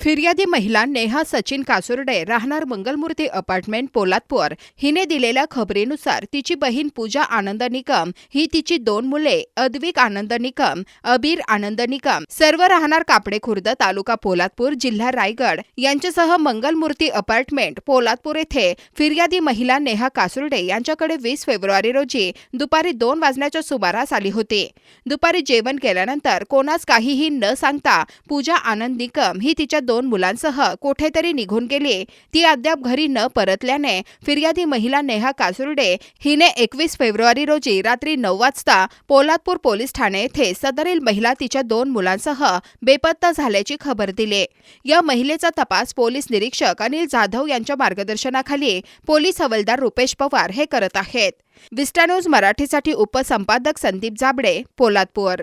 फिर्यादी महिला नेहा सचिन कासुर्डे राहणार मंगलमूर्ती अपार्टमेंट पोलादपूर. हिने दिलेल्या खबरीनुसार तिची बहीण पूजा आनंद निकम ही तिची दोन मुले अद्विक आनंद निकम अबीर आनंद निकम. सर्व राहणार कापडे खुर्द तालुका पोलादपूर जिल्हा रायगड. यांच्यासह मंगलमूर्ती अपार्टमेंट पोलादपूर येथे फिर्यादी महिला नेहा कासुर्डे यांच्याकडे वीस फेब्रुवारी रोजी दुपारी दोन वाजण्याच्या सुमारास आली होती. दुपारी जेवण केल्यानंतर कोणास काहीही न सांगता पूजा आनंद निकम ही तिच्या दोन मुलांसह कुठेतरी निघून गेली. ती अद्याप घरी न परतल्याने फिर्यादी महिला नेहा कासुर्डे हिने एकवीस फेब्रुवारी रोजी रात्री नऊ वाजता पोलादपूर पोलीस ठाणे येथे सदरील महिला तिच्या दोन मुलांसह बेपत्ता झाल्याची खबर दिली. या महिलेचा तपास पोलीस निरीक्षक अनिल जाधव यांच्या मार्गदर्शनाखाली पोलीस हवालदार रुपेश पवार हे करत आहेत. विस्टा मराठीसाठी उपसंपादक संदीप जाबडे पोलादपूर.